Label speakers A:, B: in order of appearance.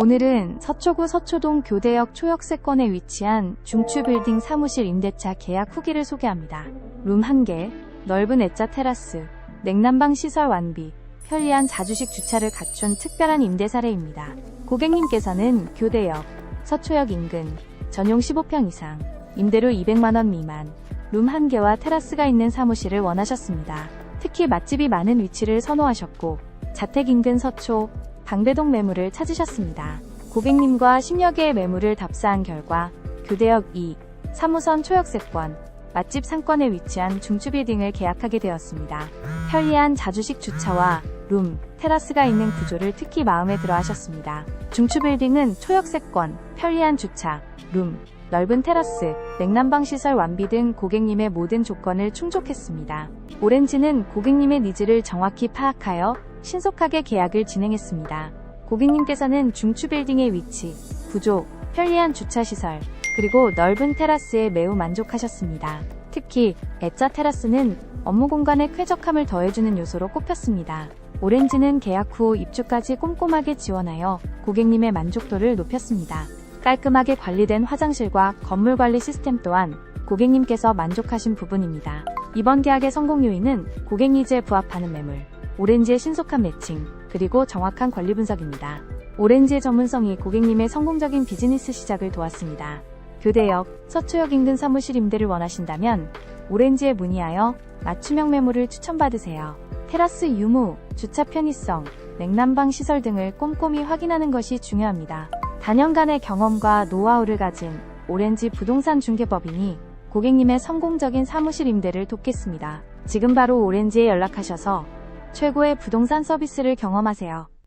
A: 오늘은 서초구 서초동 교대역 초역세권에 위치한 중추빌딩 사무실 임대차 계약 후기를 소개합니다. 룸 1개, 넓은 애자 테라스, 냉난방 시설 완비, 편리한 자주식 주차를 갖춘 특별한 임대 사례입니다. 고객님께서는 교대역, 서초역 인근, 전용 15평 이상, 임대료 200만원 미만, 룸 1개와 테라스가 있는 사무실을 원하셨습니다. 특히 맛집이 많은 위치를 선호하셨고, 자택 인근 서초, 방배동 매물을 찾으셨습니다. 고객님과 10여 개의 매물을 답사한 결과 교대역 2, 3호선 초역세권, 맛집 상권에 위치한 중추빌딩을 계약하게 되었습니다. 편리한 자주식 주차와 룸, 테라스가 있는 구조를 특히 마음에 들어 하셨습니다. 중추빌딩은 초역세권, 편리한 주차, 룸, 넓은 테라스, 냉난방 시설 완비 등 고객님의 모든 조건을 충족했습니다. 오렌지는 고객님의 니즈를 정확히 파악하여 신속하게 계약을 진행했습니다. 고객님께서는 중추빌딩의 위치, 구조, 편리한 주차시설, 그리고 넓은 테라스에 매우 만족하셨습니다. 특히 애자 테라스는 업무 공간의 쾌적함을 더해주는 요소로 꼽혔습니다. 오렌지는 계약 후 입주까지 꼼꼼하게 지원하여 고객님의 만족도를 높였습니다. 깔끔하게 관리된 화장실과 건물 관리 시스템 또한 고객님께서 만족하신 부분입니다. 이번 계약의 성공 요인은 고객 니즈에 부합하는 매물, 오렌지의 신속한 매칭, 그리고 정확한 관리 분석입니다. 오렌지의 전문성이 고객님의 성공적인 비즈니스 시작을 도왔습니다. 교대역, 서초역 인근 사무실 임대를 원하신다면 오렌지에 문의하여 맞춤형 매물을 추천받으세요. 테라스 유무, 주차 편의성, 냉난방 시설 등을 꼼꼼히 확인하는 것이 중요합니다. 단연간의 경험과 노하우를 가진 오렌지 부동산 중개법인이 고객님의 성공적인 사무실 임대를 돕겠습니다. 지금 바로 오렌지에 연락하셔서 최고의 부동산 서비스를 경험하세요.